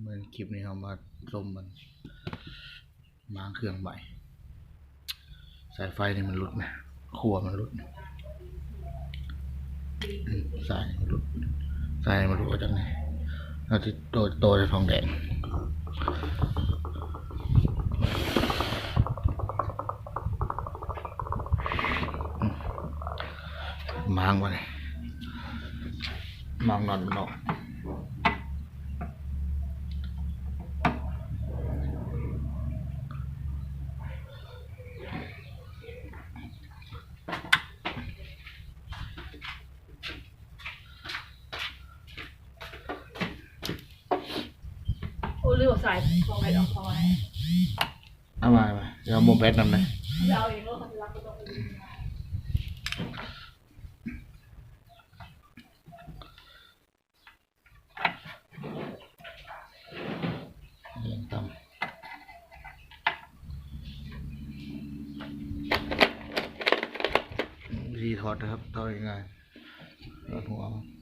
เหมือนคลิปนี้เรามาชมมันมางเครื่องใหม่ สายไฟนี่มันหลุดนะขัวมันหลุดนะสายมันหลุดสายมันหลุดจากไหนเราที่โตโตจะทองแดงมมางวะเนี่ยมางนอนนอก โอ้เรื่องสายของไรดอกขออะไรเอามามาเดี๋ยวโมแบตนำเลยเราเองก็คนรักก็ต้องไปดูนะเรียงต่ำวิธีถอดนะครับถอดยังไงถอดหัวมัน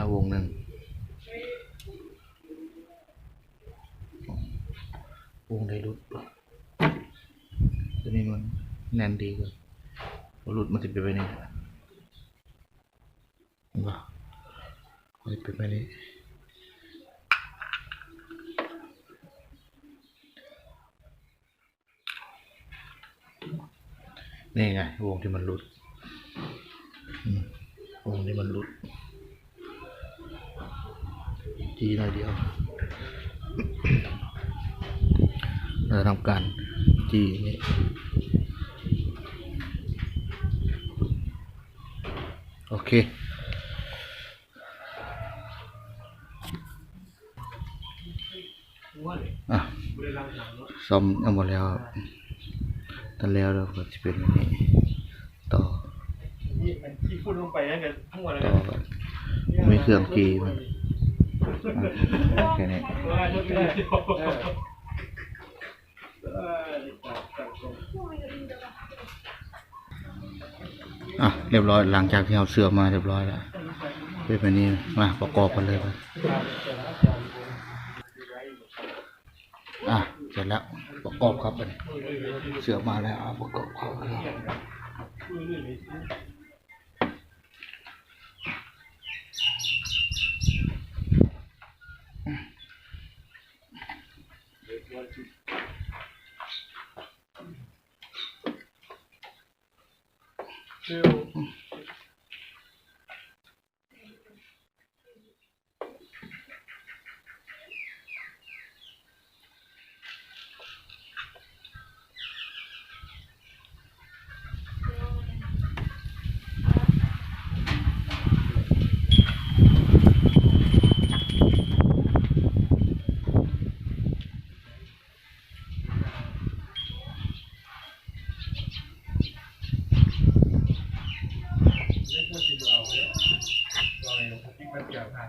ระยะวงหนึ่งวงได้รุดตัวนี้มันแน่นดีกว่ารุดมันจะเป็นไปนี่เห็นปะมันจะเป็นไปนี่นี่ไงวงที่มันรุดวงที่มันรุด จีหน่อยเดียวเราทำการจีนี่โอเคอะซ่อมเอาหมดแล้วตันแล้วเราก็จะเป็นแบบนี้ต่อที่มันที่พูดลงไปนั่นกันทั้งหมดเลยต่อกันไม่เครื่องจีมันอะ แค่นี้อะเรียบร้อยหลังจากที่เอาเสื้อมาเรียบร้อยแล้วเป็นแบบนี้มาประกอบกันเลยครับอะเสร็จแล้วประกอบครับอันนี้เสือมาแล้วประกอบ เข้า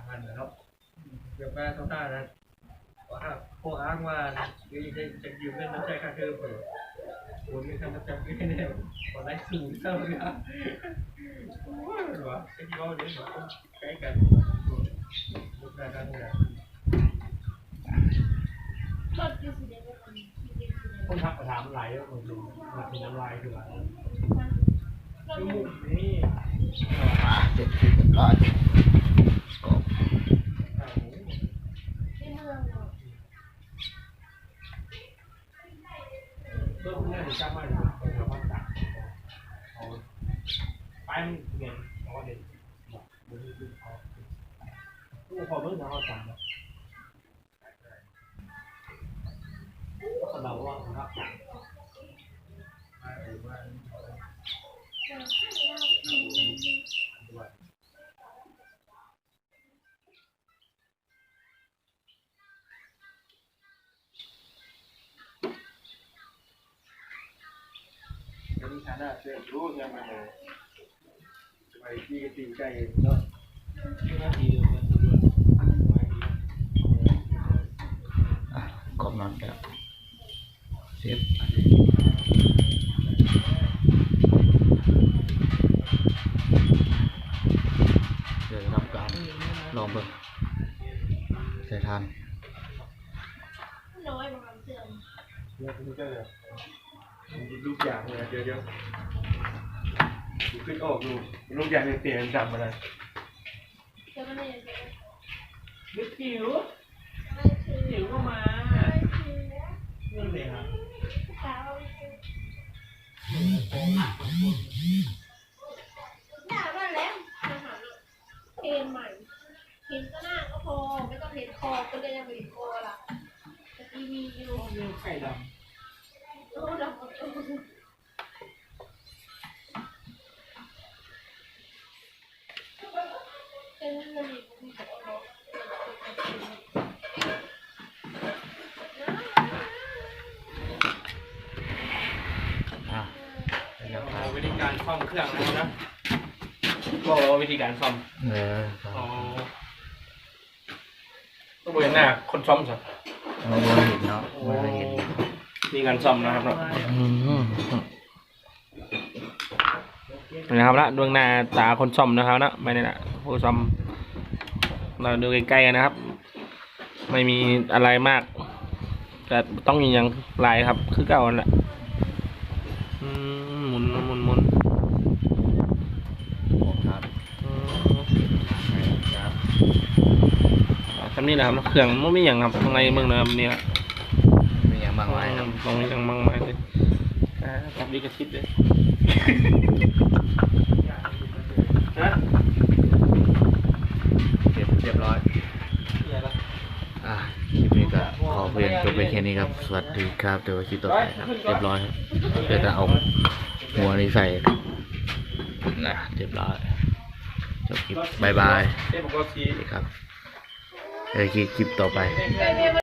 กันเลยว่าพวกอ้างว่าจะจะยืมเงินน้ำใจค่าเทอมเผื่อโอนไม่ทำประจำไม่แน่ขอได้สูงเท่าเลยนะว้าวหรอไอ้ที่ว่าเดี๋ยวเราใกล้กันลูกค้ากันเนี่ยรถยูสีแดงก็คนที่เป็นสีแดงคนทักมาถามไหลว่าผมดูมาเป็นน้ำลายด้วยรถคือยูมุมนี่อะเสร็จที่เรียบร้อยประกอบ ข้าวหมู ที่เมืองเนาะเพิ่มเงินจ้างมาอยู่เป็นกระเพา น่าเชื่อรู้ยังไงเลยไปที่ตีไก่เนาะที่นาทีเดียวกันอะกรอบนอนแล้วเสร็จเดี๋ยวรับการลองเบิ่งใส่ทานน้อยบางเสื่อม เนี่ยคุณก็เลยลูกอย่างเลยเดี๋ยวเดี๋ยวขึ้นออกดูลูกอย่างเปลี่ยนดำมาเลยจะไม่ได้ยังไงนึกผิวไม่คือผิวก็มาไม่คือนี่เลยครับ สาวหน้าบ้านแล้วมาหาเพนใหม่เห็นก็หน้าก็พอไม่ต้องเห็นคอก็เลยยังไม่เห็นคอล่ะแต่ทีวีอยู่ นี่ไข่ด โอ้ดำเป็นเลยมีแต่คน อะเป็นแน วทางำวิธีการซ่อมเครื่องนะครับนะก็วิธีการซ่อมเอออ๋อต้องบริเวณหน้าคนซ่อมสิเราไม่เห็นเนาะไม่เห็นมีการซ่อมนะครับเนาะอืมนะครับละดวงหน้าตาคนซ่อมนะครับนะไม่ได้นะผู้ซ่อมเราดูใกล้ๆกันนะครับ ไม่มีอะไรมาก แต่ต้องมีอย่างลายครับ คือเก่านั่นแหละ อืมหมุนหมุนหมุนบอกครับอืมครับทำนี่แหละครับเครื่องมันไม่อย่างครับข้างในเมืองนะครับเนี่ยมีอย่างมากมายครับตรงนี้ยังมากมายเลยอ่าครับดีกระชิดเลยฮะ เรียบเรียบร้อย อะคลิปนี้ก็ขอเพียงจบไปแค่นี้ครับ สวัสดีครับ เดี๋ยวคลิปต่อไปครับ เรียบร้อยครับเดี๋ยวจะเอาหัวนี้ใส่นะเรียบร้อยจบคลิปบายบายครับเดี๋ยวคลิปต่อไป